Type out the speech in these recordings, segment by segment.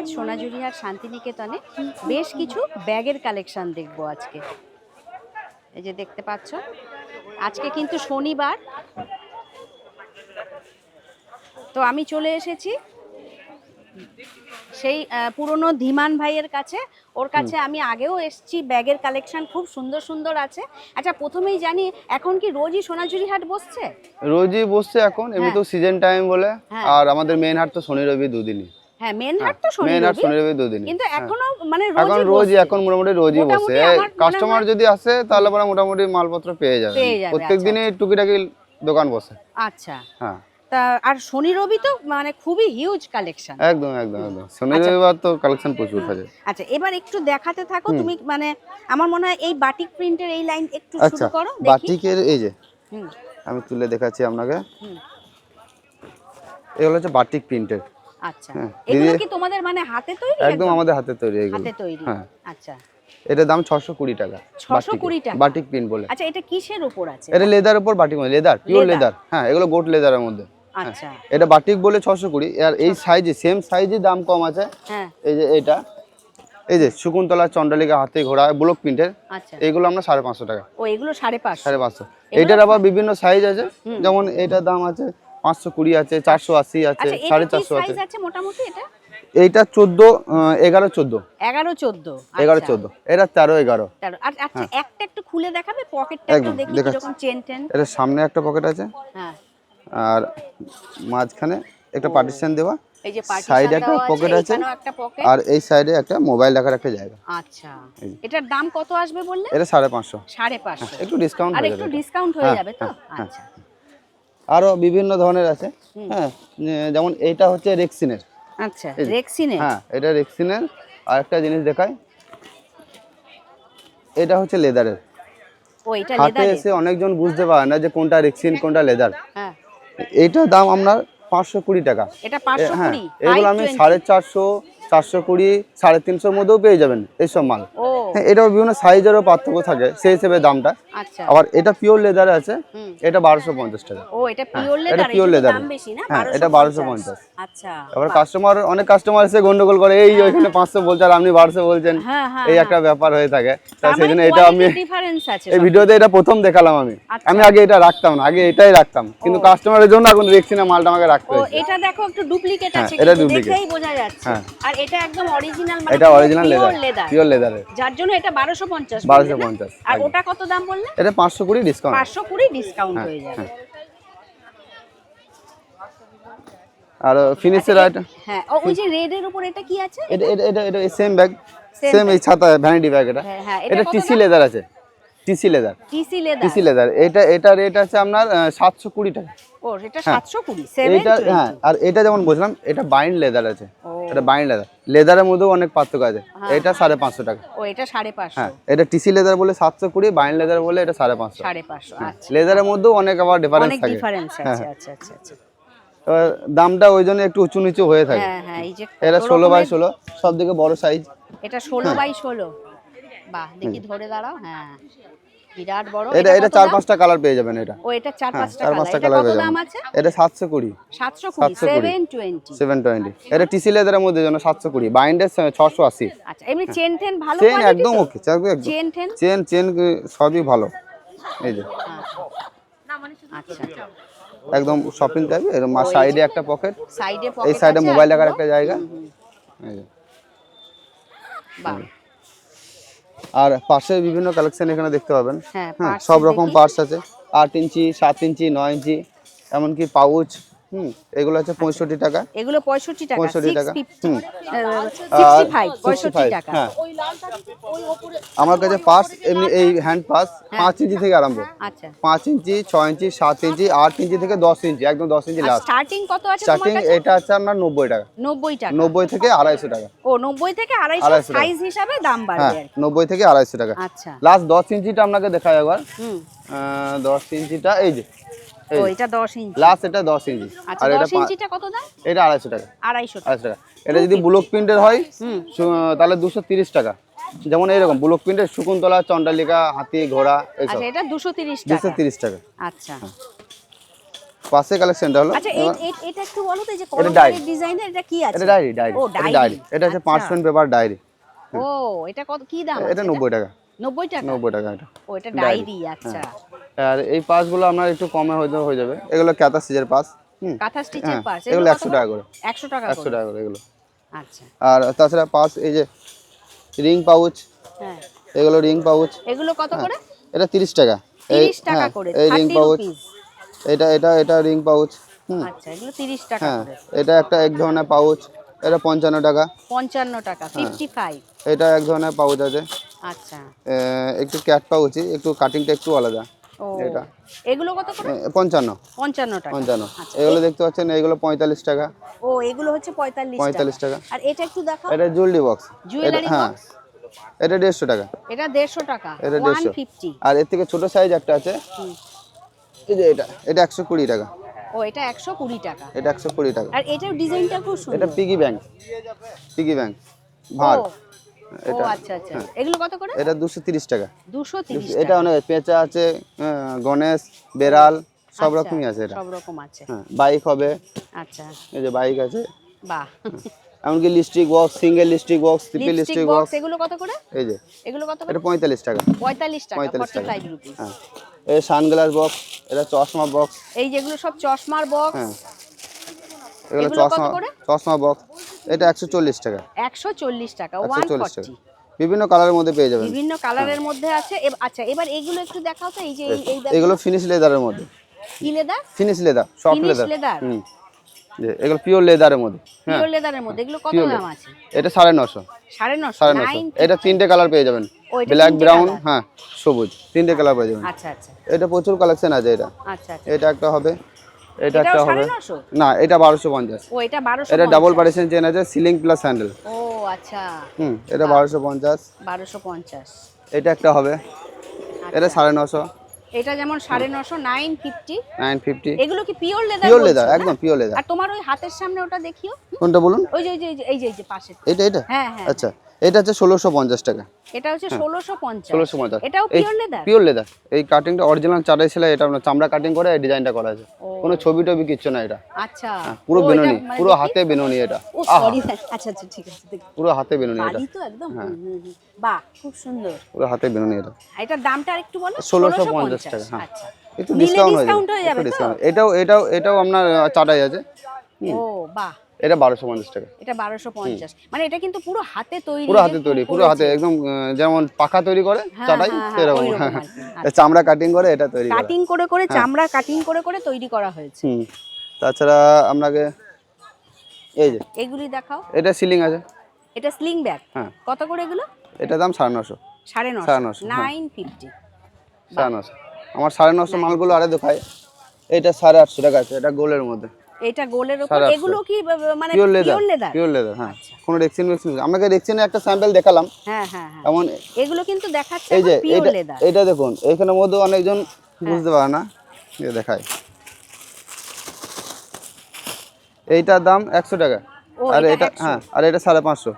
আজ সোনাঝুরিহাট শান্তিনিকেতনে বেশ কিছু ব্যাগের কালেকশন দেখব আজকে। এই যে দেখতে পাচ্ছ আজকে কিন্তু শনিবার। তো আমি চলে এসেছি সেই পুরনো ধীমান ভাইয়ের কাছে। ওর কাছে আমি আগেও এসেছি ব্যাগের কালেকশন খুব সুন্দর সুন্দর আছে। আচ্ছা প্রথমেই জানি এখন কি রোজই সোনাঝুরি হাট বসছে? রোজই বসছে এখন এমনি তো সিজন টাইম বলে। হ্যাঁ। আর আমাদের মেন হাট তো শনি রবি দুদিনই। হ্যাঁ মেন হাট তো শনি মেন হাট শনি রবি দুদিনই কিন্তু হ্যাঁ। এখনও মানে এখন রোজই রোজই এখন মোটামুটি রোজই বসে। কাস্টমার যদি আসে তাহলে পরে মোটামুটি মালপত্র পেয়ে যাবে। প্রত্যেক আচ্ছা, দিনই টুকিটাকি দোকান বসে। আচ্ছা। হ্যাঁ। তা আর শনি রবি তো মানে খুবই হিউজ কালেকশন একদম একদম একদম। শনি আচ্ছা। রবিবার তো কালেকশন প্রচুর থাকে। আচ্ছা এবার একটু দেখাতে থাকো। তুমি মানে আমার মনে হয় এই বাটিক প্রিন্টের এই লাইন একটু আচ্ছা শুরু করো দেখি। বাটিকের এই যে আমি তুলে দেখাচ্ছি আপনাকে। এগুলো হচ্ছে বাটিক প্রিন্টের আচ্ছা। হ্যাঁ, এগুলো কি তোমাদের মানে হাতে তৈরি একদম আমাদের হাতে তৈরি এগুলো। হাতে তৈরি। হ্যাঁ। আচ্ছা। এটার দাম ছশো কুড়ি টাকা 620 বাটিকের। টাকা? বাটিক বলে। আচ্ছা এটা কিসের উপর আছে? এটা লেদার উপর বাটিক লেদার পিওর লেদার। হ্যাঁ এগুলো গোট লেদারের মধ্যে। আচ্ছা। এটা বাটিক বলে ছশো কুড়ি। আর এই সাইজে সেম সাইজে দাম কম আছে। হ্যাঁ। এই যে এটা এই যে শকুন্তলা চন্ডালিকা হাতে ঘোড়া ব্লক প্রিন্টের এইগুলো আমরা সাড়ে পাঁচশো টাকা। ও এগুলো সাড়ে পাঁচশো। সাড়ে পাঁচশো। এটার আবার বিভিন্ন সাইজ আছে। যেমন এটার দাম আছে পাঁচশো কুড়ি আছে চারশো আশি আছে আচ্ছা সাড়ে চারশো আছে। এইটা চোদ্দ এগারো চোদ্দ। এগারো চোদ্দ। এগারো চোদ্দ। এটা তেরো এগারো। আচ্ছা একটা একটু খুলে দেখাবে পকেটটা একটু হ্যাঁ। দেখি কীরকম চেন টেন। এটা সামনে একটা পকেট আছে। হ্যাঁ। আর মাঝখানে একটা পার্টিশন দেওয়া। এই যে পার্টিশন একটা pocket আছে। পকেট আর এই সাইডে একটা মোবাইল রাখার একটা জায়গা। আচ্ছা। এটার দাম কত আসবে বললে? এটা সাড়ে পাঁচশো। সাড়ে পাঁচশো। একটু ডিসকাউন্ট হয়ে একটু। ডিসকাউন্ট হয়ে হ্যাঁ, যাবে তো? হ্যাঁ, আচ্ছা। আরও বিভিন্ন ধরনের আছে হ্যাঁ যেমন এইটা হচ্ছে রেক্সিনের। আচ্ছা রেক্সিনে হ্যাঁ এটা রেক্সিনের। আর একটা জিনিস দেখাই এটা হচ্ছে লেদারের। ও এটা হাতে এসে অনেকজন বুঝতে পারে না যে কোনটা রেক্সিন কোনটা লেদার। হ্যাঁ। এইটার দাম আপনার পাঁচশো কুড়ি টাকা। এটা হ্যাঁ এগুলো আমি সাড়ে চারশো চারশো কুড়ি সাড়ে তিনশোর মধ্যেও পেয়ে যাবেন এইসব মাল। ও হ্যাঁ এটাও বিভিন্ন সাইজেরও পার্থক্য থাকে সেই হিসেবে দামটা। আচ্ছা। আবার এটা পিওর লেদার আছে এটা বারোশো পঞ্চাশ টাকা। ও এটা পিওর লেদার leather দাম হ্যাঁ, এটা 1250 আচ্ছা আবার কাস্টমার অনেক কাস্টমার এসে গন্ডগোল করে এই ওইখানে পাঁচশো বলছে আর আপনি বারোশো বলছেন। হ্যাঁ হ্যাঁ এই একটা ব্যাপার হয়ে থাকে। তা সেই জন্য মানে এটা আমি এই ভিডিওতে এটা প্রথম দেখালাম আমি। আচ্ছা। আমি আগে এটা রাখতাম না আগে এটাই রাখতাম। কিন্তু কাস্টমারের জন্য এখন দেখছি না মালটা আমাকে রাখতে হয়েছে। এটা দেখো একটু ডুপ্লিকেট হ্যাঁ, আছে এটা। দেখেই বোঝা যাচ্ছে। হ্যাঁ। আর এটা একদম অরিজিনাল মানে এটা অরিজিনাল লেদার লেদার পিওর লেদারের যার জন্য এটা 1250 বারোশো বললে না? পঞ্চাশ আর ওটা কত দাম বললে এটা পাঁচশো কুড়ি ডিসকাউন্ট 520 ডিসকাউন্ট হয়ে যাবে। আর ফিনিশের আইটেম হ্যাঁ ও, ওই যে রেড এর উপর এটা কি আছে? এটা এটা এটা সেম ব্যাগ সেম এই ছাতা ভ্যানিটি ব্যাগ এটা। হ্যাঁ হ্যাঁ এটা এটা টিসি লেদার আছে। TC leather. TC leather. TC leather. এটা এটা রেট আছে আপনার সাতশো কুড়ি টাকা। ও এটা 720 এটা হ্যাঁ আর এটা যেমন বলছিলাম এটা বাইন্ড লেদার আছে। এটা বাইন্ড লেদার লেদারের মধ্যেও অনেক পার্থক্য আছে। এটা সাড়ে পাঁচশো টাকা। ও এটা 550 হ্যাঁ এটা টিসি লেদার বলে সাতশো কুড়ি বাইন্ড লেদার বলে এটা সাড়ে পাঁচশো। 550 আচ্ছা। লেদারের মধ্যেও অনেক আবার ডিফারেন্স অনেক ডিফারেন্স হ্যাঁ, আছে আচ্ছা আচ্ছা আচ্ছা। দামটা ওই জন্য একটু উঁচু নিচু হয়ে থাকে। হ্যাঁ হ্যাঁ এটা ষোলো বাই ষোলো সব থেকে বড় সাইজ এটা ষোলো বাই ষোলো। বাহ দেখি ধরে দাঁড়াও হ্যাঁ। বিরাট বড় এটা এটা চার পাঁচটা কালার পেয়ে যাবেন এটা। ও এটা চার হ্যাঁ পাঁচটা চার পাঁচটা কালার পেয়ে যাবেন। এটা সাতশো কুড়ি। সাতশো কুড়ি 720 সেভেন টোয়েন্টি এটা টিসি লেদারের মধ্যে সাতশো কুড়ি। বাইন্ডের ছশো আশি। আচ্ছা এমনি চেন টেন ভালো চেন একদম? ওকে একদম। Chain ten? চেন চেন সবই ভালো। এই যে। আচ্ছা। একদম শপিং টাইপ এরকম সাইডে একটা পকেট সাইডে এই সাইডে মোবাইল রাখার একটা জায়গা। এই যে। বাহ। আর পার্সের বিভিন্ন কালেকশন এখানে দেখতে পাবেন। হ্যাঁ সব রকম পার্স আছে। আট ইঞ্চি সাত ইঞ্চি নয় ইঞ্চি এমনকি পাউচ হুম এগুলো আছে পঁয়ষট্টি টাকা। এগুলো পঁয়ষট্টি টাকা 65 টাকা। হুম। ফাইভ পঁয়ষট্টি 65, টাকা। হ্যাঁ। আমার কাছে পার্স এমনি এই হ্যান্ড পাস পাঁচ ইঞ্চি থেকে আরম্ভ। আচ্ছা। পাঁচ ইঞ্চি ছ ইঞ্চি সাত ইঞ্চি আট ইঞ্চি থেকে দশ ইঞ্চি একদম দশ ইঞ্চি লাস্ট স্টার্টিং কত আছে তোমার স্টার্টিং এটা আছে আপনার নব্বই টাকা। নব্বই টাকা। নব্বই থেকে আড়াইশো টাকা। ও নব্বই থেকে আড়াইশো। সাইজ হিসাবে দাম বাড়বে হ্যাঁ। নব্বই থেকে আড়াইশো টাকা। আচ্ছা। লাস্ট দশ ইঞ্চিটা আপনাকে দেখাই একবার। হুম। দশ ইঞ্চিটা এই যে ও এটা দশ ইঞ্চি। লাস্ট এটা দশ ইঞ্চি। আর এটা দশ পা- ইঞ্চিটা কত দাম? এটা আড়াইশো টাকা। আড়াইশো টাকা। আড়াইশো টাকা। এটা যদি ব্লক প্রিন্টের হয় তাহলে দুশো তিরিশ টাকা। যেমন এইরকম ব্লক প্রিন্টের শকুন্তলা চন্ডালিকা হাতি ঘোড়া এইসব আচ্ছা এটা টাকা। আচ্ছা। পাশে কালেকশনটা হলো। আচ্ছা এটা একটু বলো তো যে এটা ডিজাইনের এটা কি আছে? এটা ডায়েরি ডায়েরি ও এটা ডায়েরি ডায়েরি এটা হচ্ছে পার্চমেন্ট পেপার ডায়েরি ও এটা কত কি দাম এটা আছে নব্বই টাকা। নব্বই টাকা? নব্বই টাকা এটা। ও এটা ডায়েরি আচ্ছা। আর এই পাসগুলো আপনার একটু কমে হয়ে যাবে- হয়ে যাবে। এগুলো ক্যাতা সিজের পাস হুম। কাঁথা স্টিচের হ্যাঁ, এগুলো একশো টাকা করে। একশো টাকা একশো করে টাকা করে। এগুলো। আচ্ছা। আর তাছাড়া পাস এই যে রিং পাউচ হ্যাঁ। এগুলো রিং পাউচ। এগুলো কত করে? এটা তিরিশ টাকা। এই তিরিশ টাকা হ্যাঁ, করে এই রিং পাউচ। এটা এটা এটা রিং পাউচ হুম। আচ্ছা এগুলো তিরিশ টাকা হ্যাঁ করে। এটা একটা এক ধরনের পাউচ এটা পঞ্চান্ন টাকা। পঞ্চান্ন টাকা হ্যাঁ। ফিফটি ফাইভ এটা এক ধরনের পাউচ আছে। আচ্ছা। একটু ক্যাট পাউচই একটু কাটিংটা একটু আলাদা। এটা। এগুলো কত করে? এ, পঞ্চান্ন। পঞ্চান্ন টাকা। পঞ্চান্ন। আচ্ছা। এগুলো দেখতে পাচ্ছেন এগুলো পঁয়তাল্লিশ টাকা। ও এগুলো হচ্ছে পঁয়তাল্লিশ পঁয়তাল্লিশ টাকা। টাকা আর এটা একটু দেখাও। এটা জুয়েলারি বক্স জুয়েলারি হ্যাঁ। বক্স এটা দেড়শো টাকা। এটা দেড়শো টাকা। এটা ওয়ান 150 আর এর থেকে ছোট সাইজ একটা আছে। এই যে এটা এটা একশো কুড়ি টাকা। ও এটা একশো কুড়ি টাকা। এটা একশো কুড়ি টাকা। আর এটার ডিজাইনটা খুব এটা পিগি ব্যাংক পিগি ব্যাংক ভার। এটা। আচ্ছা আচ্ছা। এগুলো কত করে? এটা দুশো তিরিশ টাকা। এটা অনেক পেঁচা আছে গণেশ বেড়াল সব আচ্ছা, রকমই আছে এটা। সব রকম আছে। হ্যাঁ বাইক হবে। আচ্ছা। এই যে বাইক আছে। বাহ। এমনকি lipstick box single lipstick box triple lipstick box এগুলো কত করে? এই যে। এগুলো কত করে? এটা পঁয়তাল্লিশ টাকা। পঁয়তাল্লিশ টাকা পঁয়তাল্লিশ ফর্টি টাকা। হ্যাঁ। এই সানগ্লাস বক্স এটা চশমা বক্স এই যেগুলো সব চশমার বক্স হ্যাঁ। এগুলো চশমা করে? চশমা বক্স এটা একশো চল্লিশ টাকা। একশো চল্লিশ টাকা একশো ওয়ান চল্লিশ ফর্টি টাকা বিভিন্ন কালারের মধ্যে পেয়ে যাবেন। বিভিন্ন কালারের মধ্যে আছে। আচ্ছা এবার এগুলো একটু দেখাও তো এই যে এই- এগুলো ফিনিশ লেদারের মধ্যে। কি leather finish leather soft leather হুম। যে এগুলো পিওর লেদারের মধ্যে। হ্যাঁ। পিওর লেদারের মধ্যে। এগুলো কত দাম আছে? এটা সাড়ে নশো। সাড়ে নশো সাড়ে নশো। নাইন এটা তিনটে কালার পেয়ে যাবেন। ব্ল্যাক ব্রাউন হ্যাঁ সবুজ। তিনটে কালার পেয়ে যাবেন। আচ্ছা আচ্ছা। এটা প্রচুর কালেকশন আছে এটা। আচ্ছা আচ্ছা। এটা একটা হবে এটা একটা হবে। না এটা বারোশো পঞ্চাশ। ও এটা বারোশো এটা ডাবল পার্টিশন চেন আছে সিলিং প্লাস হ্যান্ডেল ও আচ্ছা। হুম এটা বারোশো পঞ্চাশ। বারোশো পঞ্চাশ। এটা একটা হবে। এটা আচ্ছা। সাড়ে নশো। এটা যেমন সাড়ে নশো নাইন ফিফটি নাইন ফিফটি এগুলো কি পিওর লেদার পিওর লেদার একদম পিওর লেদার আর তোমার ওই হাতের সামনে ওটা দেখিও? কোনটা বলুন? ওই যে- এই যে এই যে পাশে এটা এটা? হ্যাঁ হ্যাঁ। আচ্ছা। এটা হচ্ছে ষোলোশো পঞ্চাশ টাকা। এটা হচ্ছে ষোলোশো পঞ্চাশ। ষোলোশো পঞ্চাশ। এটাও পিওর লেদার পিওর লেদার এই কাটিংটা অরিজিনাল চাটাই সেলাই এটা চামড়া কাটিং করে এই ডিজাইনটা করা আছে কোনো ছবি টবি কিচ্ছু না এটা। আচ্ছা। হ্যাঁ, পুরো বেনুনি মানে পুরো হাতে বেনুনি এটা। সরি আচ্ছা আচ্ছা ঠিক আছে দেখি। পুরো হাতে বেনুনি এটা। তো একদম হ্যাঁ। বাহ খুব সুন্দর। পুরো হাতে বেনুনি এটা। এটার দামটা আরেকটু বলো? ষোলোশো পঞ্চাশ টাকা হ্যাঁ। আচ্ছা একটু ডিসকাউন্ট হয়ে যাবে হয়ে যাবে এটাও এটাও এটাও আপনার চাটাই আছে। ও বাহ। এটা বারোশো পঞ্চাশ টাকা। এটা বারোশো পঞ্চাশ। মানে এটা কিন্তু পুরো হাতে তৈরি পুরো হাতে তৈরি পুরো হাতে একদম যেমন পাখা তৈরি করে হ্যাঁ, চাটাই হ্যাঁ, হ্যাঁ, সেরকম। চামড়া কাটিং করে এটা তৈরি কাটিং করে করে। চামড়া কাটিং করে করে তৈরি করা হয়েছে। তাছাড়া আপনাকে এই যে এগুলি দেখাও। এটা সিলিং আছে। এটা স্লিং ব্যাগ কত করে এগুলো? এটা দাম সাড়ে নশো। সাড়ে নশো। সাড়ে নশো, হ্যাঁ। Nine fifty. সাড়ে নশো। আমার সাড়ে নশো মালগুলো আরে দেখায়। এটা সাড়ে আটশো টাকা আছে এটা গোলের মধ্যে। এটা গোলের উপর এগুলো কি মানে পিওর লেদার পিওর লেদার হ্যাঁ। কোনো রেক্সিন মেক্সিন আপনাকে রেক্সিনের একটা স্যাম্পল দেখালাম। হ্যাঁ হ্যাঁ হ্যাঁ। এমন এগুলো কিন্তু দেখাচ্ছে এই যে এটা দেখুন এখানের মধ্যে অনেকজন বুঝতে পারে না। এটা দেখায় এইটার দাম একশো টাকা। আর এটা এটা 100 হ্যাঁ আর এটা সাড়ে পাঁচশো।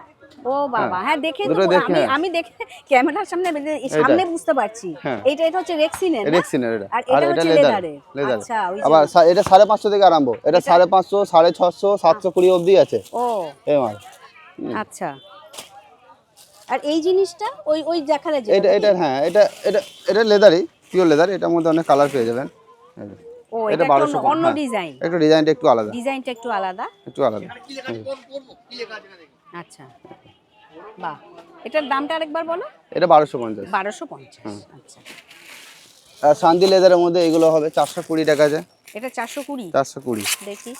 ও বাবা। হ্যাঁ দেখে তো দেখে, আমি হ্যাঁ। আমি দেখে ক্যামেরার সামনে সামনে বুঝতে পারছি। হ্যাঁ। এটা এটা হচ্ছে রেক্সিনের? রেক্সিনের এটা। আর এটা হচ্ছে লেদার লেদারের লেদার। আচ্ছা আবার এটা সাড়ে পাঁচশো থেকে আরম্ভ। এটা সাড়ে পাঁচশো সাড়ে ছশো সাতশো কুড়ি অবধি আছে। ও। এই মাল। আচ্ছা। আর এই জিনিসটা ওই ওই দেখালে যে এটা এটা হ্যাঁ এটা এটা এটা লেদারই পিওর লেদার। এটার মধ্যে অনেক কালার পেয়ে যাবেন। ও এটা অন্য- অন্য ডিজাইন। একটু ডিজাইনটা একটু আলাদা। ডিজাইনটা একটু আলাদা। একটু আলাদা। আচ্ছা। বাহ। এটার দামটা আরেকবার বলো? এটা বারোশো পঞ্চাশ। বারোশো পঞ্চাশ আচ্ছা। আর শান্তি লেদারের মধ্যে এগুলো হবে চারশো কুড়ি টাকা যায় এটা চারশো কুড়ি? চারশো কুড়ি। দেখি।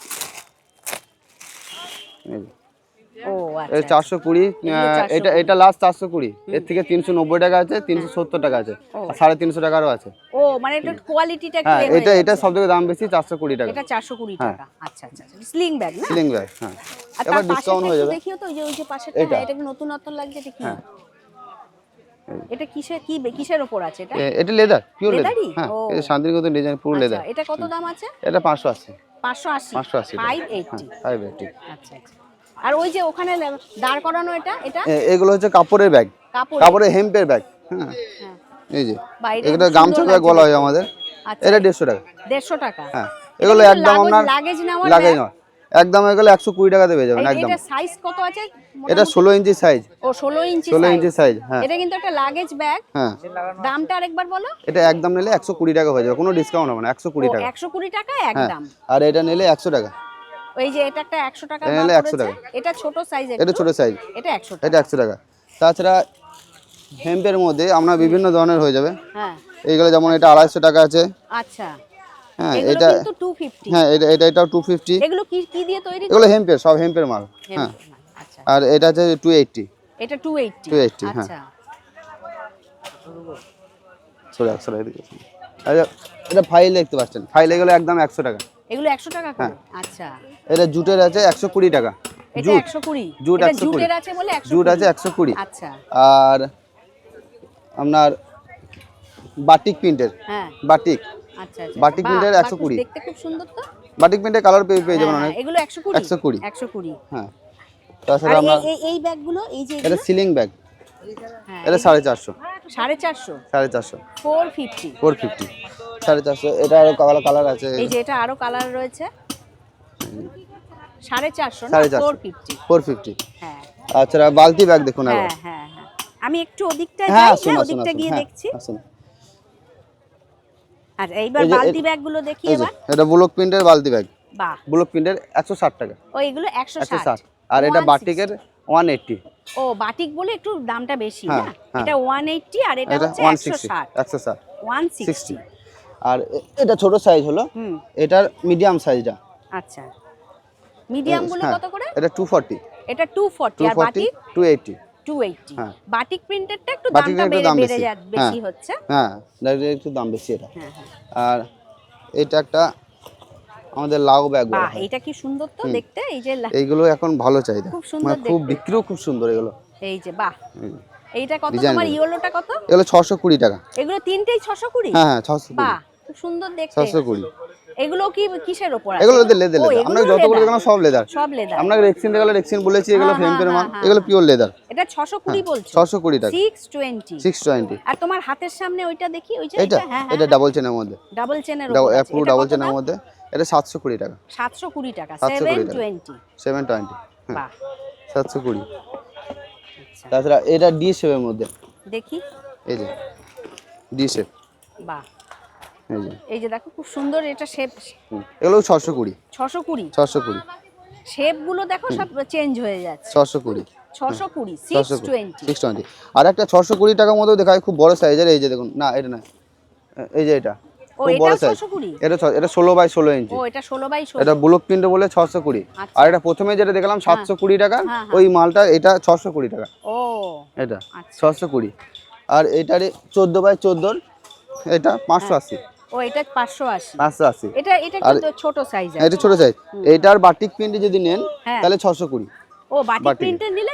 ও আচ্ছা চারশো কুড়ি এগুলো আহ, 420 এটা এটা লাস্ট চারশো কুড়ি। এর থেকে তিনশো নব্বই টাকা আছে তিনশো সত্তর টাকা আছে। সাড়ে তিনশো টাকারও আছে। ও মানে এটা কোয়ালিটিটা হ্যাঁ এটা এটা সব থেকে দাম বেশি চারশো কুড়ি টাকা। এটা চারশো কুড়ি হ্যাঁ। টাকা। আচ্ছা আচ্ছা স্লিং ব্যাগ না? সিলিং ব্যাগ হ্যাঁ। এবার ডিসকাউন্ট হয়ে যাবে। দেখিও তো ওই যে ওই যে পাশেরটা এটা। হ্যাঁ, এটা কি নতুনত্ব লাগছে? এটা কি? হ্যাঁ। এটা কিসের কি কিসের ওপর আছে এটা? এটা লেদার পিওর লেদার? হ্যাঁ এটা শান্তিনিকেতন ডিজাইন পুরো আচ্ছা লেদার এটা কত দাম আছে? এটা পাঁচশো আশি। পাঁচশো আশি। পাঁচশো আশি আচ্ছা আচ্ছা। আর ওই যে ওখানে দাঁড় করানো এটা এটা? এগুলো হচ্ছে কাপড়ের ব্যাগ। কাপড়ের। হেম্পের ব্যাগ হ্যাঁ। হ্যাঁ। এই যে এগুলো গামছা ব্যাগ বলা হয় আমাদের। আচ্ছা। এটা দেড়শো টাকা। দেড়শো টাকা। হ্যাঁ। এগুলো একদম আপনার লাগেজ নেওয়ার লাগে ব্যাগ। একদম এগুলো একশো কুড়ি টাকাতে পেয়ে যাবেন একদম। এটা সাইজ কত আছে? এটা ষোলো ইঞ্চি সাইজ ও ষোলো ইঞ্চি ষোলো ইঞ্চি সাইজ হ্যাঁ। এটা কিন্তু একটা লাগেজ ব্যাগ হ্যাঁ। দামটা আরেকবার বলো। এটা একদম নিলে একশো কুড়ি টাকা হয়ে যাবে কোনো ডিসকাউন্ট হবে না একশো কুড়ি টাকা। একশো কুড়ি টাকা হ্যাঁ। একদম। আর এটা নিলে একশো টাকা। ওই যে এটা একটা একশো টাকা এটা দাম 100 পড়েছে। এটা ছোট সাইজ এটা ছোট সাইজ এটা একশো টাকা। এটা একশো টাকা। তাছাড়া হেম্পের মধ্যে আমরা বিভিন্ন ধরনের হয়ে যাবে। হ্যাঁ। এইগুলো যেমন এটা আড়াইশো টাকা আছে। আচ্ছা। হ্যাঁ এটা কিন্তু টু ফিফটি হ্যাঁ এটা এটা এটাও টু ফিফটি এগুলো কি কি দিয়ে তৈরি? এগুলো হেম্পের সব হেম্পের মাল। হ্যাঁ। আচ্ছা। আর এটা টু এইটটি এটা টু এইটটি 280 হ্যাঁ। আচ্ছা। সরে একশো টাকা আচ্ছা এটা ফাইল দেখতে পাচ্ছেন। ফাইল এগুলো একদম একশো টাকা। এগুলো একশো টাকা করে? হ্যাঁ। আচ্ছা। এটা জুটের আছে একশো কুড়ি টাকা। এটা জুট। একশো কুড়ি? জুট এটা 120 জুটের আছে বলে জুট আছে একশো কুড়ি। আচ্ছা। আর আপনার বাটিক প্রিন্টের। হ্যাঁ। বাটিক। আচ্ছা আচ্ছা। বাটিক প্রিন্টের বাহ, 120 দেখতে খুব সুন্দর তো। বাটিক প্রিন্টের কালার পেয়ে পেয়ে যাবেন হ্যাঁ, অনেক। এগুলো 120 হ্যাঁ। তাছাড়া আমরা এই- এই এই ব্যাগগুলো এই যে এটা সিলিং ব্যাগ। এটা সাড়ে চারশো। সাড়ে চারশো। সাড়ে চারশো। ফোর ফিফটি ফোর ফিফটি সাড়ে চারশো। এটা আরও কালার কালার আছে। এই যে এটা আরও কালার রয়েছে। সাড়ে চারশো সাড়ে চারশো। ফোর ফিফটি ফোর ফিফটি হ্যাঁ। তাছাড়া বালতি ব্যাগ দেখুন হ্যাঁ হ্যাঁ হ্যাঁ। আমি একটু ওদিকটা যাই হ্যাঁ হ্যাঁ আসুন আসুন। ওদিকটা গিয়ে হ্যাঁ দেখছি। আসুন। আর এইবার বালতি ব্যাগগুলো দেখি এবার। এটা ব্লক প্রিন্টের বালতি ব্যাগ বাহ। ব্লক প্রিন্টের একশো ষাট টাকা। ও এগুলো একশো একশো ষাট। ষাট। আর এটা বাটিকের ওয়ান এইট্টি ও বাটিক বলে একটু দামটা বেশি হ্যাঁ, না? হ্যাঁ। এটা ওয়ান এইটটি আর এটা হচ্ছে ওয়ান একশো সিক্সটি ষাট। একশো ষাট। ওয়ান সিক্সটি সিক্সটি আর এটা ছোট সাইজ হলো। হুম। এটার মিডিয়াম সাইজটা আচ্ছা। মিডিয়ামগুলো হ্যাঁ, কত করে? এটা টু ফর্টি এটা টু ফর্টি টু আর forty batik? Two eighty two eighty হ্যাঁ। বাটিক প্রিন্টেরটা একটু দামটা বেড়ে বেশি। হচ্ছে। হ্যাঁ। একটু দাম বেশি এটা। আর এটা একটা আমাদের লাউ ব্যাগ বাহ এটা কি সুন্দর তো দেখতে? এই যে এইগুলো এখন ভালো চাহিদা। খুব সুন্দর মানে খুব দেখতে। বিক্রিও খুব সুন্দর এগুলো। এই যে বাহ। এইটা কত তোমার ইয়েলোটা কত? এগুলো ছশো কুড়ি টাকা। এগুলো তিনটেই ছশো কুড়ি? হ্যাঁ হ্যাঁ ছশো কুড়ি। বাহ খুব সুন্দর দেখতে। ছশো কুড়ি। এগুলো কি কিসের আছে? এগুলো লেদার লেদার আমরা যতগুলো সব লেদার সব লেদার আপনাকে রেক্সিন দেখালে রেক্সিন বলেছি এগুলো হ্যাঁ, ফ্রেমপের হ্যাঁ, হ্যাঁ, এগুলো পিওর লেদার এটা ছশো কুড়ি বলছো? ছশো কুড়ি টাকা। সিক্স টোয়েন্টি সিক্স টোয়েন্টি আর তোমার হাতের সামনে ওইটা দেখি ওই যে এটা হ্যাঁ এটা ডাবল চেনের মধ্যে। ডাবল চেনের ডাবল- পুরো ডাবল চেনের মধ্যে। এটা সাতশো কুড়ি টাকা। সাতশো কুড়ি টাকা 720 সেভেন টাকা। টোয়েন্টি সেভেন টোয়েন্টি বাহ। সাতশো কুড়ি। আচ্ছা। তাছাড়া এটা ডি শেপের মধ্যে। দেখি। এই যে ডি শেপ বাহ। এই যে। এই যে দেখো খুব সুন্দর এটা শেপ এগুলো ছশো কুড়ি। ছশো কুড়ি? ছশো কুড়ি। শেপগুলো দেখো সব চেঞ্জ হয়ে যাচ্ছে। ছশো কুড়ি। ছশো কুড়ি ছশো কুড়ি টোয়েন্টি সিক্স টোয়েন্টি আর একটা ছশো কুড়ি টাকার মধ্যেও দেখায় খুব বড় সাইজের এই যে দেখুন। না এটা না। এই যে এটা। খুব বড় সাইজ এটা এটা ষোলো বাই ষোলো ইঞ্চি এটা ষোলো বাই এটা ব্লক প্রিন্ট বলে ছশো কুড়ি। আচ্ছা। আর এটা প্রথমে যেটা দেখলাম সাতশো কুড়ি টাকা। হ্যাঁ, ওই মালটা এটা ছশো কুড়ি টাকা। ও। এটা আচ্ছা। ছশো কুড়ি। আর এটারে চোদ্দ বাই চোদ্দোর এটা পাঁচশো আশি। ও এটা এটা এটা আর- কিন্তু ছোট সাইজ এটা ছোট সাইজ এটার বাটিক প্রিন্ট যদি নেন হ্যাঁ। তাহলে ছশো কুড়ি। ও বাটিক। নিলে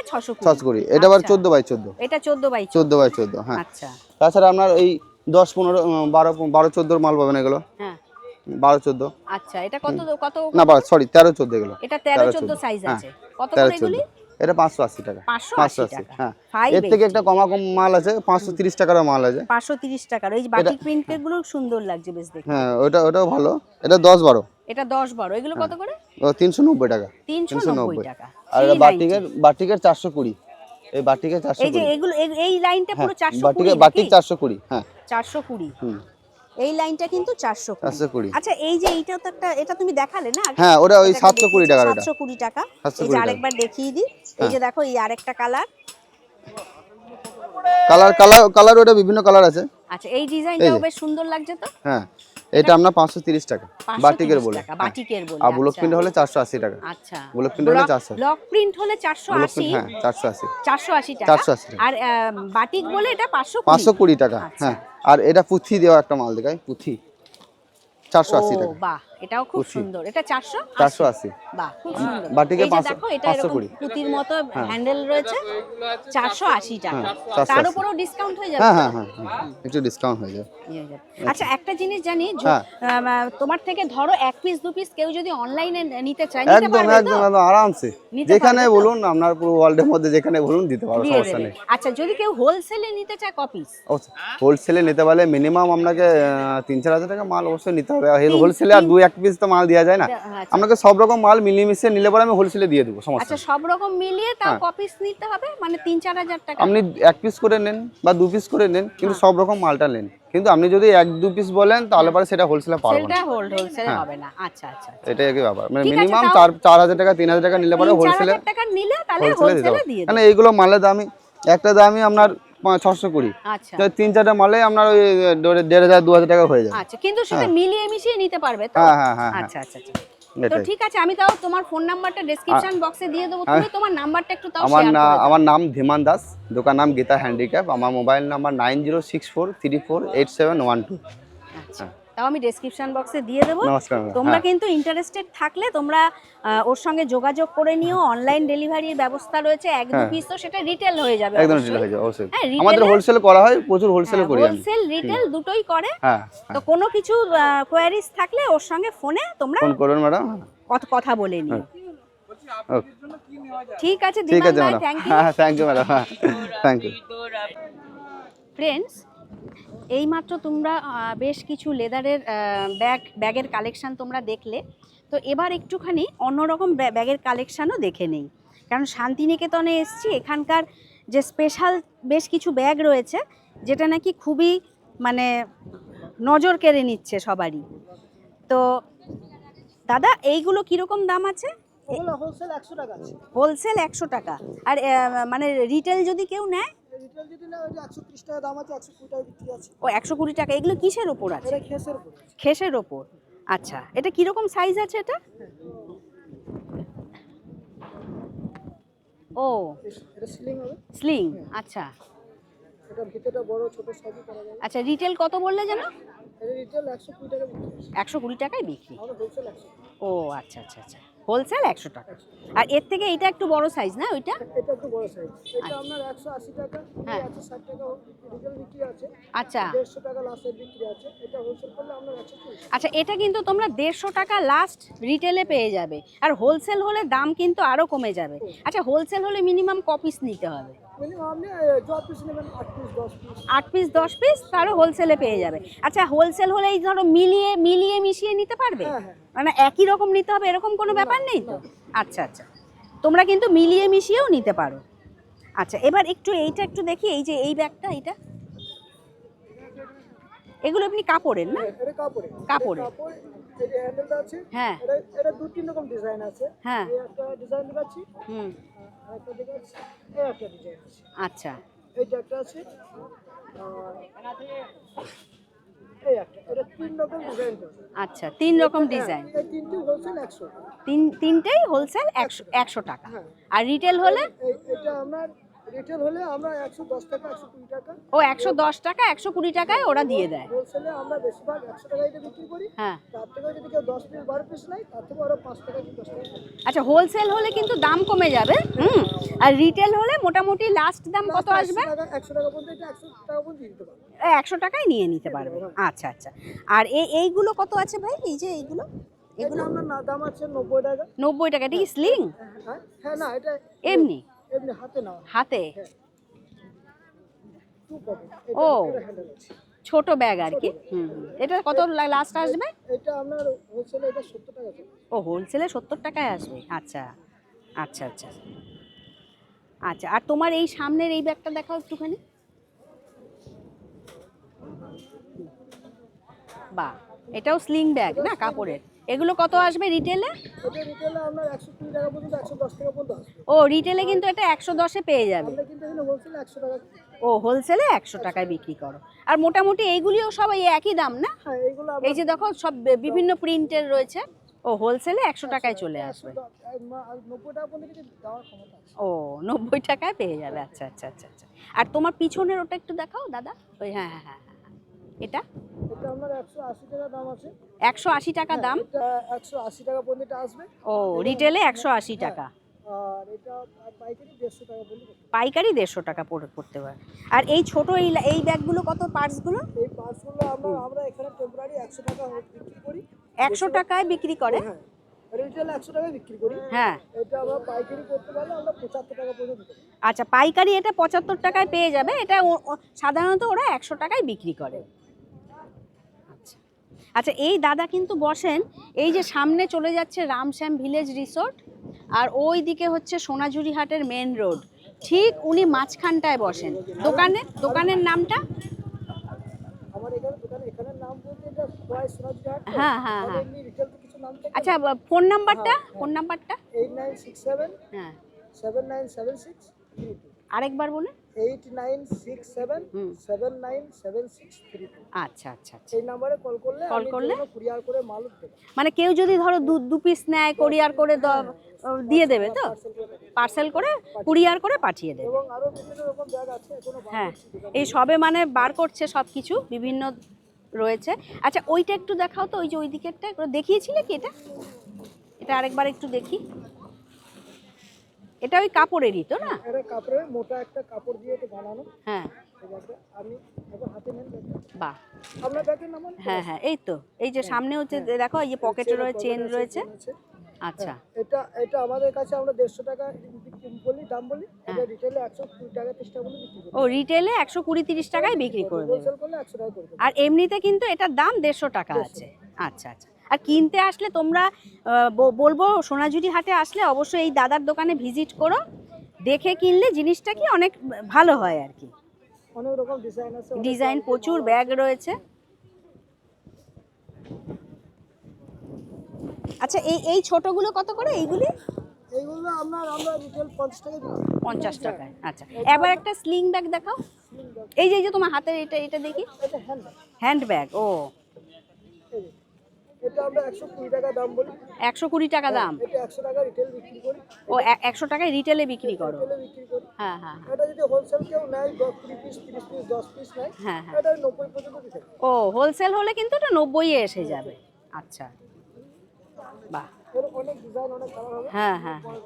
এটা আবার আচ্ছা। চোদ্দ বাই চোদ্দ। এটা চোদ্দ বাই চোদ্দ চোদ্দ। বাই চোদ্দ হ্যাঁ। আচ্ছা। তাছাড়া আপনার এই দশ পনেরো বারো বারো চোদ্দোর মাল পাবেন এগুলো। হ্যাঁ। বারো চোদ্দ। আচ্ছা এটা কত কত না বারো সরি তেরো চোদ্দ এগুলো। এটা তেরো চোদ্দ। সাইজ হ্যাঁ, আছে। কত তেরো চোদ্দ। এটা পাঁচশো আশি টাকা। পাঁচশো আশি হ্যাঁ। এর থেকে একটা কমা কম মাল আছে পাঁচশো তিরিশ টাকার মাল আছে। পাঁচশো তিরিশ টাকার ওই বাটিক প্রিন্টেরগুলো সুন্দর লাগছে বেশ দেখতে। হ্যাঁ ওটা ওটাও ভালো। এটা দশ বারো। এটা দশ বারো। এগুলো কত করে? তিনশো নব্বই টাকা। তিনশো নব্বই টাকা। আর এটা 390 বাটিকের বাটিকের চারশো কুড়ি। এই বাটিকের চারশো এই যে এগুলো এই- এই লাইনটা হ্যাঁ পুরো চারশো কুড়ি বাটিকের বাটিক চারশো কুড়ি হ্যাঁ। চারশো কুড়ি। এই লাইনটা কিন্তু চারশো চারশো কুড়ি। আচ্ছা এই যে এইটা তো একটা এটা তুমি দেখালে না? হ্যাঁ ওটা ওই সাতশো কুড়ি ওটা। সাতশো কুড়ি টাকা। এই যে আরেকবার দেখিয়ে দিই। এই যে দেখো এই আরেকটা কালার। কালার কালার কালার ওটা বিভিন্ন কালার আছে। আচ্ছা এই ডিজাইনটাও। বেশ সুন্দর লাগছে তো? হ্যাঁ এটা পাঁচশো তিরিশ টাকা। বাটিকের বলে। টাকা, বাটিকের বলে। আর ব্লক আচ্ছা। প্রিন্ট হলে চারশো আশি টাকা। আচ্ছা। ব্লক প্রিন্ট হলে চারশো। ব্লক প্রিন্ট হলে চারশো ব্লক আশি। প্রিন্ট হ্যাঁ চারশো আশি চারশো আশি টাকা। 480 আর বাটিক বলে এটা পাঁচশো পাঁচশো কুড়ি টাকা আচ্ছা। হ্যাঁ। আর এটা পুঁথি দেওয়া একটা মাল দেখায় পুঁথি। চারশো আশি টাকা। বাহ। এটাও খুব সুন্দর। এটা চারশো চারশো আশি। বাহ খুব সুন্দর। বাটিকে 500 দেখো এটা এরকম। পুঁতির মতো হ্যান্ডেল রয়েছে। চারশো আশি টাকা। 480 তার উপরেও ডিসকাউন্ট হয়ে যাবে? হ্যাঁ হ্যাঁ হ্যাঁ হ্যাঁ, একটু ডিসকাউন্ট হয়ে যাবে। যাবে। আচ্ছা। একটা জিনিস জানি তোমার থেকে ধরো এক পিস দু পিস কেউ যদি অনলাইনে নিতে চায় নিতে একদম পারবে একদম একদম আরামসে। যেখানে বলুন আপনার পুরো ওয়ার্ল্ডের মধ্যে যেখানে বলুন দিতে পারব সমস্যা নেই। আচ্ছা যদি কেউ হোলসেলে নিতে চায় ক পিস হোলসেলে নিতে পারলে মিনিমাম আপনাকে তিন চার হাজার টাকা মাল অবশ্যই নিতে হবে। হোলসেলে আর দুই এক পিস তো মাল দেওয়া যায় না। আচ্ছা। আপনাকে সব রকম মাল মিলিয়ে মিশিয়ে নিলে পরে আমি হোলসেলে দিয়ে দেবো সমস্যা আচ্ছা সব রকম মিলিয়ে তাও হ্যাঁ। কপিস নিতে হবে? মানে তিন চার হাজার টাকা? আপনি এক পিস করে নেন বা দু পিস করে নেন কিন্তু হ্যাঁ। সব রকম মালটা নেন। কিন্তু আপনি যদি এক দু পিস বলেন তাহলে পরে সেটা হোলসেলে সেলটা না। হোল্ড হোলসেলে হ্যাঁ। হবে না। আচ্ছা আচ্ছা এটাই একই ব্যাপার। মানে মিনিমাম তাও- চার চার হাজার টাকা তিন হাজার টাকা নিলে পরে হোলসেলে হাজার টাকা নিলে তাহলে হোলসেলে দিয়ে মানে এইগুলো মালের দামই একটা দামই আপনার ছশো কুড়ি। আচ্ছা। তো তিন চারটা মালে আপনার ওই দেড়- হাজার দু হাজার টাকা হয়ে যাবে। আচ্ছা কিন্তু সেটা মিলিয়ে মিশিয়ে নিতে পারবে তো? হ্যাঁ হ্যাঁ হ্যাঁ হ্যাঁ। আচ্ছা আচ্ছা আচ্ছা। তো ঠিক আছে আমি তাও তোমার ফোন নাম্বারটা ডেসক্রিপশন বক্সে দিয়ে দেবো। তুমি তোমার নাম্বারটা একটু তাও আমার আমার নাম ধীমান দাস। দোকান নাম গীতা হ্যান্ডিক্যাপ আমার mobile number nine zero six four three four eight seven one two আচ্ছা তাও আমি ডেসক্রিপশন বক্সে দিয়ে দেবো। তোমরা হ্যাঁ। কিন্তু ইন্টারেস্টেড থাকলে তোমরা ওর সঙ্গে যোগাযোগ করে নিও। অনলাইন ডেলিভারির ব্যবস্থা রয়েছে। এক দু হ্যাঁ। পিস তো সেটা রিটেল হয়ে যাবে একদম অবশ্যই। হয়ে যাবে অবশ্যই। হ্যাঁ, আমাদের হোলসেল করা হয় প্রচুর হোলসেল করি আমি হোলসেল রিটেল দুটোই করে। হ্যাঁ তো কোনো কিছু কোয়ারিজ থাকলে ওর সঙ্গে ফোনে তোমরা ফোন করবেন ম্যাডাম কথা বলে নিও। ঠিক আছে ঠিক আছে ম্যাডাম থ্যাংক ইউ হ্যাঁ থ্যাংক ইউ ম্যাডাম হ্যাঁ থ্যাংক ইউ ফ্রেন্ডস এইমাত্র তোমরা বেশ কিছু লেদারের ব্যাগ ব্যাগের কালেকশান তোমরা দেখলে। তো এবার একটুখানি অন্যরকম ব্যা- ব্যাগের কালেকশানও দেখে নেই। কারণ শান্তিনিকেতনে এসছি এখানকার যে স্পেশাল বেশ কিছু ব্যাগ রয়েছে যেটা নাকি খুবই মানে নজর কেড়ে নিচ্ছে সবারই। তো দাদা এইগুলো কীরকম দাম আছে? হোলসেল একশো টাকা হোলসেল একশো টাকা। আর মানে রিটেল যদি কেউ নেয় রিটেল যদি না ওই একশো ত্রিশ টাকা দাম আছে একশো কুড়ি টাকা বিক্রি আছে। ও একশো কুড়ি টাকা এগুলো কিসের ওপর আছে? এটা খেসের উপর খেসের ওপর। আচ্ছা এটা কীরকম সাইজ আছে এটা? ও। এটা সিলিং হবে। স্লিং আচ্ছা। এটা ভিতরটা বড় ছোট সবই করা যাবে। আচ্ছা রিটেল কত বললে যেন? রিটেল একশো কুড়ি টাকা বিক্রি আছে একশো কুড়ি টাকায় বিক্রি। ও আচ্ছা আচ্ছা আচ্ছা। হোলসেল একশো টাকা। আর এর থেকে এটা একটু বড় সাইজ না ওইটা? এটা একটু বড় সাইজ এটা আপনার একশো আশি টাকা হ্যাঁ। একশো ষাট টাকা রিটেল বিক্রি আছে। আচ্ছা। দেড়শো টাকা লাস্টের বিক্রি আছে। এটা হোলসেল করলে আপনার একশো চল্লিশ আচ্ছা এটা কিন্তু তোমরা দেড়শো টাকা লাস্ট রিটেলে পেয়ে যাবে। আর হোলসেল হলে দাম কিন্তু আরও কমে যাবে। আচ্ছা হোলসেল হলে মিনিমাম ক পিস নিতে হবে? আট পিস দশ পিস তারও হোলসেলে পেয়ে যাবে। আচ্ছা হোলসেল হলে এই ধরো মিলিয়ে মিলিয়ে মিশিয়ে নিতে পারবে? হ্যাঁ হ্যাঁ। মানে একই রকম নিতে হবে এরকম কোনো ব্যাপার নেই তো? আচ্ছা আচ্ছা। তোমরা কিন্তু মিলিয়ে মিশিয়েও নিতে পারো। আচ্ছা এবার একটু এইটা একটু দেখি এই যে এই ব্যাগটা এইটা? এগুলো আপনি কাপড়ের না? এটা কাপড়ে কাপড়ে। কাপড় এই যে হ্যান্ডেলটা আছে হ্যাঁ। এটা দু তিন রকম ডিজাইন আছে। হ্যাঁ। একটা ডিজাইন দেখাচ্ছি। হুম। একটা দেখাচ্ছি একটা ডিজাইন আছে। আচ্ছা। এইটা একটা আছে। আচ্ছা তিন রকম ডিজাইন একশো তিন তিনটেই হোলসেল একশো একশো টাকা। হ্যাঁ। আর রিটেল হলে? এটা রিটেল হলে আমরা একশো দশ টাকা একশো কুড়ি টাকা। ও একশো দশ টাকা একশো কুড়ি টাকায় ওরা দিয়ে দেয়। হোলসেলে আমরা বেশিরভাগ বিক্রি করি। হ্যাঁ। তার থেকে যদি কেউ দশ পিস বারো পিস নেয় তার থেকে আরও পাঁচ টাকা কি দশ টাকা আচ্ছা হোলসেল হলে কিন্তু দাম কমে যাবে হুম। আর রিটেল হলে মোটামুটি লাস্ট দাম কত আসবে? 100 টাকা একশো টাকা পর্যন্ত এটা একশো টাকা পর্যন্ত দিতে পারব। একশো টাকায় নিয়ে নিতে পারবে। আচ্ছা আচ্ছা। আর এই এইগুলো কত আছে ভাই? এই যে এইগুলো? এগুলো না দাম আছে নব্বই টাকা। নব্বই টাকা এটা কি স্লিং হ্যাঁ হ্যাঁ না এটা এমনি? এমনি হাতে না হাতে? ও। ছোট ব্যাগ আর কি? হুম। এটা কত লাস্ট আসবে? এটা আপনার হোলসেলে এটা সত্তর টাকা ও হোলসেলে সত্তর টাকায় আসবে? আচ্ছা আচ্ছা আচ্ছা। আচ্ছা আর তোমার এই সামনের এই ব্যাগটা দেখাও একটুখানি। বাহ এটাও স্লিং ব্যাগ না কাপড়ের? এগুলো কত আসবে রিটেলে ও রিটেলে কিন্তু এটা একশো দশে পেয়ে যাবে। ও হোলসেলে একশো টাকায় বিক্রি করো। আর মোটামুটি এইগুলিও সব এই একই দাম না? হ্যাঁ এই যে দেখো সব বিভিন্ন প্রিন্টের রয়েছে। ও হোলসেলে একশো টাকায় চলে আসবে। ও নব্বই টাকায় পেয়ে যাবে। আচ্ছা আচ্ছা আচ্ছা আচ্ছা। আর তোমার পিছনের ওটা একটু দেখাও দাদা। ওই হ্যাঁ হ্যাঁ হ্যাঁ হ্যাঁ, হ্যাঁ। এটা? এটা আপনার একশো আশি টাকা দাম আছে। একশো আশি টাকা দাম? এটা একশো আশি টাকা পর্যন্ত এটা আসবে। ও রিটেলে একশো আশি টাকা? আর এটা পাইকারি দেড়শো টাকা পর্যন্ত পাইকারি দেড়শো টাকা পড়ে পড়তে পারে। আর এই ছোট এই এই ব্যাগগুলো কত পার্টসগুলো? এই পার্সগুলো আমরা আমরা এখানে টেম্পোরারি একশো টাকা বিক্রি করি। একশো টাকায় বিক্রি করে? হ্যাঁ রিটেল একশো টাকা বিক্রি করি। হ্যাঁ। এটা আমরা পাইকারি করতে পারলে আমরা পঁচাত্তর টাকা পর্যন্ত আচ্ছা পাইকারি এটা পঁচাত্তর টাকায় পেয়ে যাবে। এটা সাধারণত ওরা একশো টাকায় বিক্রি করে। আচ্ছা এই দাদা কিন্তু বসেন এই যে সামনে চলে যাচ্ছে রামশ্যাম ভিলেজ রিসোর্ট আর ওই দিকে হচ্ছে সোনাঝুরি হাটের মেন রোড। ঠিক উনি মাঝখানটায় বসেন। দোকানে দোকানের নামটা। হ্যাঁ, হ্যাঁ, হ্যাঁ। আচ্ছা ফোন নাম্বারটা? ফোন নাম্বারটা? এইট নাইন সিক্স সেভেন হ্যাঁ। সেভেন নাইন সেভেন সিক্স আরেকবার বলুন। Eight nine six seven seven nine seven six three আচ্ছা আচ্ছা আচ্ছা। এই নাম্বারে কল করলে আমি করলে? কুরিয়ার করে মাল দেবো। মানে কেউ যদি ধরো দু দু পিস নেয় কোরিয়ার করে দ- দিয়ে দেবে তো? পার্সেল করে কুরিয়ার করে পাঠিয়ে দেবে। এবং আরও বিভিন্ন রকম ব্যাগ আছে হ্যাঁ এই সবে মানে বার করছে সব কিছু বিভিন্ন রয়েছে। আচ্ছা ওইটা একটু দেখাও তো ওই যে ওই দিকেরটা দেখিয়েছিলে কি এটা? এটা আরেকবার একটু দেখি। এটা ওই কাপড়েরই তো না? এটা কাপড়ের মোটা একটা কাপড় দিয়ে এটা বানানো। হ্যাঁ। আমি হাতে নেন বাহ। আপনার ব্যাগের নাম হ্যাঁ হ্যাঁ এই তো এই যে সামনে হচ্ছে দেখো এই যে পকেটে রয়েছে চেন রয়েছে। আচ্ছা। এটা এটা আমাদের কাছে আমরা দেড়শো টাকা বলি দাম বলি হ্যাঁ। এটা রিটেলে একশো কুড়ি টাকা তিরিশ টাকা বলে বিক্রি ও রিটেলে একশো কুড়ি তিরিশ টাকায় বিক্রি করে দেবো। আর এমনিতে কিন্তু এটার দাম দেড়শো টাকা আছে। আচ্ছা আচ্ছা। আর কিনতে আসলে তোমরা বলব সোনাঝুরি হাটে আসলে অবশ্যই এই দাদার দোকানে ভিজিট করো। দেখে কিনলে জিনিসটা কি অনেক ভালো হয় আর কি। অনেক রকম ডিজাইন আছে ডিজাইন প্রচুর ব্যাগ রয়েছে। আচ্ছা এই এই ছোটগুলো কত করে এইগুলি? এইগুলো আপনার আমরা রিটেল পঞ্চাশ টাকা বিক্রি করি। পঞ্চাশ টাকায় আচ্ছা। এবার একটা স্লিং ব্যাগ দেখাও। এই যে এই যে তোমার হাতের এটা এটা দেখি। এটা হ্যান্ড হ্যান্ড ব্যাগ ও। এটা আমরা একশো কুড়ি টাকা দাম বলি। একশো কুড়ি টাকা দাম? এটা একশো টাকা রিটেল বিক্রি করি। ও এ- একশো টাকায় রিটেলে বিক্রি করো? রিটেলে বিক্রি করি। হ্যাঁ হ্যাঁ হ্যাঁ। এটা যদি হোলসেল কেউ নেয় পিস পিস পিস হ্যাঁ হ্যাঁ। এটা নব্বই পর্যন্ত দিতে ও হোলসেল হলে কিন্তু এটা এসে যাবে। আচ্ছা। বাহ। এর অনেক ডিজাইন অনেক কালার হবে। হ্যাঁ হ্যাঁ হ্যাঁ।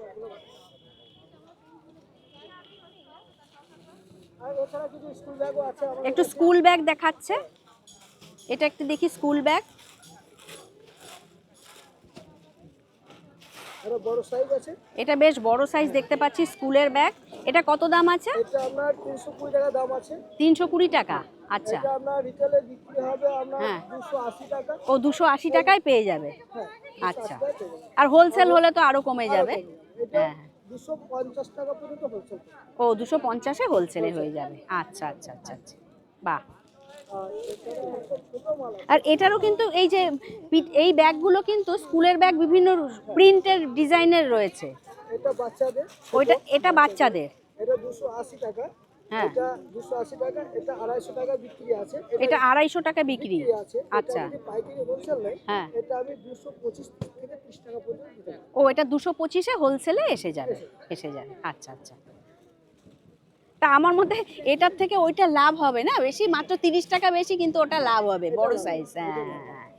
একটু স্কুল ব্যাগ দেখাচ্ছে। এটা একটু দেখি স্কুল ব্যাগ আরও বড় সাইজ আছে। এটা বেশ বড় সাইজ দেখতে পাচ্ছি স্কুলের ব্যাগ এটা কত দাম আছে? এটা আপনার তিনশো কুড়ি টাকা দাম আছে। তিনশো কুড়ি টাকা আচ্ছা। এটা আপনার রিটেলে বিক্রি হবে আপনার হ্যাঁ। টাকা। ও দুশো আশি টাকায় পেয়ে যাবে। হ্যাঁ আচ্ছা। আর হোলসেল হলে তো আরও কমে যাবে। হ্যাঁ হ্যাঁ। দুশো পঞ্চাশ টাকা পর্যন্ত হোলসেল ও দুশো পঞ্চাশে হোলসেলে হয়ে যাবে। আচ্ছা আচ্ছা আচ্ছা আচ্ছা। বাহ। আর এটারও কিন্তু এই যে এই ব্যাগগুলো কিন্তু স্কুলের ব্যাগ বিভিন্ন প্রিন্টের ডিজাইনের রয়েছে। এটা বাচ্চাদের। ওইটা এটা বাচ্চাদের। এটা দুশো আশি টাকা। হ্যাঁ। এটা দুশো আশি টাকা এটা আড়াইশো টাকা বিক্রি আছে। এটা আড়াইশো টাকা বিক্রি। আছে। আচ্ছা। পাইকারি হোলসেল নেয় হ্যাঁ। এটা আমি দুশো পঁচিশ থেকে ত্রিশ টাকা পর্যন্ত ও এটা দুশো পঁচিশে হোলসেলে এসে যাবে। এসে যাবে। আচ্ছা আচ্ছা। তা আমার মতে এটার থেকে ওইটা লাভ হবে না? বেশি মাত্র তিরিশ টাকা বেশি কিন্তু ওটা লাভ হবে বড় সাইজ হ্যাঁ হ্যাঁ, হ্যাঁ।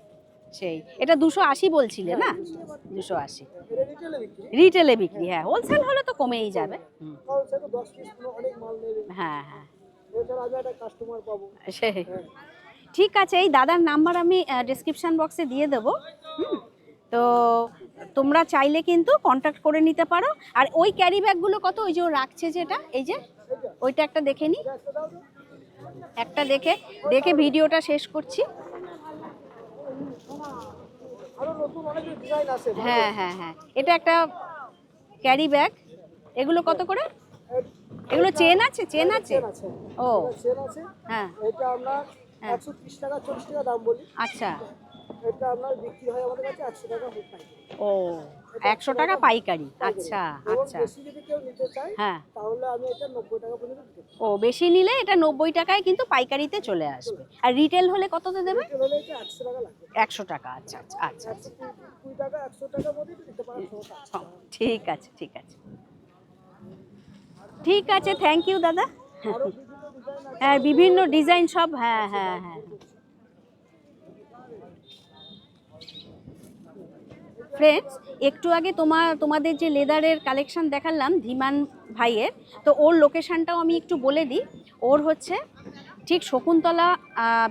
সেই এটা দুশো আশি বলছিলে না? দুশো আশি রিটেলে বিক্রি? হ্যাঁ। হোলসেল হলে তো কমেই যাবে। হ্যাঁ হ্যাঁ। সেই। হ্যাঁ। ঠিক আছে এই দাদার নাম্বার আমি ডিসক্রিপশন বক্সে দিয়ে দেবো। হুম। তো তোমরা চাইলে কিন্তু কন্ট্যাক্ট করে নিতে পারো। আর ওই ক্যারি ব্যাগগুলো কত? ওই যে রাখছে যেটা এই যে ওইটা একটা দেখে নি। একটা দেখে দেখে ভিডিওটা শেষ করছি। হ্যাঁ হ্যাঁ হ্যাঁ। এটা একটা ক্যারি ব্যাগ এগুলো কত করে? এগুলো চেন আছে? চেন আছে? ও। চেন আছে। হ্যাঁ। এটা আপনার হ্যাঁ। টাকা চল্লিশ টাকা দাম বলি। আচ্ছা। এটা আপনার বিক্রি হয় আমাদের কাছে একশো টাকা ও। একশো টাকা পাইকারি। আচ্ছা আচ্ছা। হ্যাঁ। ও বেশি নিলে এটা নব্বই টাকায় কিন্তু পাইকারিতে চলে আসবে। আর রিটেল হলে কততে দেবে? একশো টাকা আচ্ছা আচ্ছা আচ্ছা। হ, ঠিক আছে ঠিক আছে। ঠিক আছে থ্যাংক ইউ দাদা। হ্যাঁ বিভিন্ন ডিজাইন সব হ্যাঁ হ্যাঁ হ্যাঁ। ফ্রেন্ডস একটু আগে তোমার তোমাদের যে লেদারের কালেকশান দেখালাম ধীমান ভাইয়ের তো ওর লোকেশানটাও আমি একটু বলে দিই। ওর হচ্ছে ঠিক Shakuntala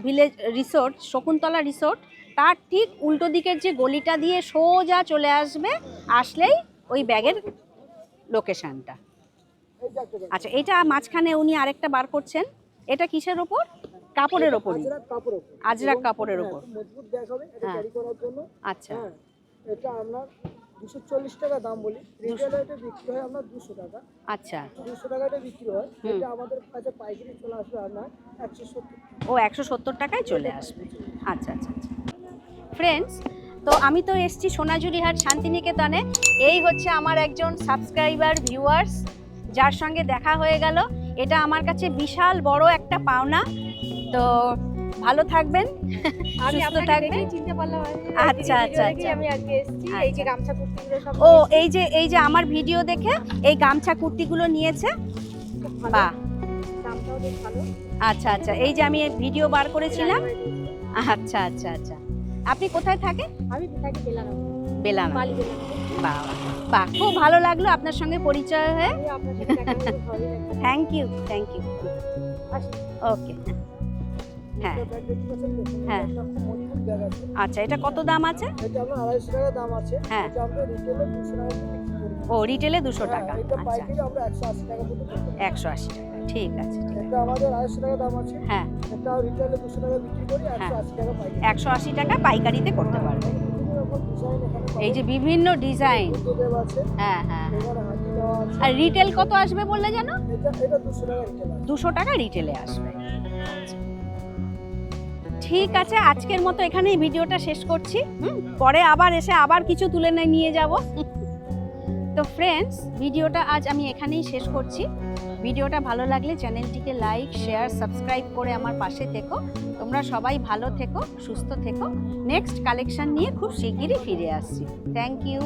village resort Shakuntala resort তার ঠিক উল্টো দিকের যে গলিটা দিয়ে সোজা চলে আসবে আসলেই ওই ব্যাগের লোকেশনটা আচ্ছা এটা মাঝখানে উনি আরেকটা বার করছেন। এটা কিসের ওপর? কাপড়ের ওপর। আজরাক কাপড়ের হ্যাঁ, ওপর। হ্যাঁ। আচ্ছা। হ্যাঁ। এটা আপনার দুশো চল্লিশ টাকা দাম বলি। রিটেলে এটা বিক্রি হয় আপনার দুশো টাকা। আচ্ছা। দুশো টাকা এটা বিক্রি হয়। এটা আমাদের কাছে পাইকারি চলে আসবে আপনার একশো সত্তর। ও একশো সত্তর টাকায় চলে আসবে। আচ্ছা আচ্ছা আচ্ছা। ফ্রেন্ডস তো আমি তো এসছি সোনাঝুরিহাট শান্তিনিকেতনে। এই হচ্ছে আমার একজন সাবস্ক্রাইবার ভিউয়ার্স যার সঙ্গে দেখা হয়ে গেল। এটা আমার কাছে বিশাল বড় একটা পাওনা। তো ভালো থাকবেন। সুস্থ থাকবেন। আচ্ছা, আচ্ছা, আচ্ছা। আচ্ছা। ও এই যে এই যে আমার ভিডিও দেখে এই গামছা কুর্তিগুলো নিয়েছে? বাহ। আচ্ছা আচ্ছা। এই যে আমি ভিডিও বার করেছিলাম। আচ্ছা আচ্ছা আচ্ছা। আপনি কোথায় থাকেন? আমি থাকি বেলানো বেলানা বাহ বাহ খুব ভালো লাগল আপনার সঙ্গে পরিচয় হয়ে। Thank you thank you okay হ্যাঁ। হ্যাঁ। আচ্ছা এটা কত দাম আছে? হ্যাঁ। আমরা রিটেলে দুশো টাকা ও রিটেলে দুশো হ্যাঁ, টাকা। আচ্ছা। একশো আশি টাকা ঠিক আছে হ্যাঁ। একশো হ্যাঁ। আশি টাকা পাইকারি। একশো আশি টাকা পাইকারিতে করতে পারবে। এখানে এই যে বিভিন্ন ডিজাইন হ্যাঁ হ্যাঁ। আর রিটেল কত আসবে বললে এটা দুশো টাকা রিটেলে আসবে। ঠিক আছে, আজকের মতো এখানেই ভিডিওটা শেষ করছি। পরে আবার এসে আবার কিছু তুলে নিয়ে যাব। তো ফ্রেন্ডস ভিডিওটা আজ আমি এখানেই শেষ করছি। ভিডিওটা ভালো লাগলে চ্যানেলটিকে লাইক শেয়ার সাবস্ক্রাইব করে আমার পাশে থেকো। তোমরা সবাই ভালো থেকো, সুস্থ থেকো। নেক্সট কালেকশন নিয়ে খুব শিগগিরই ফিরে আসছি। Thank you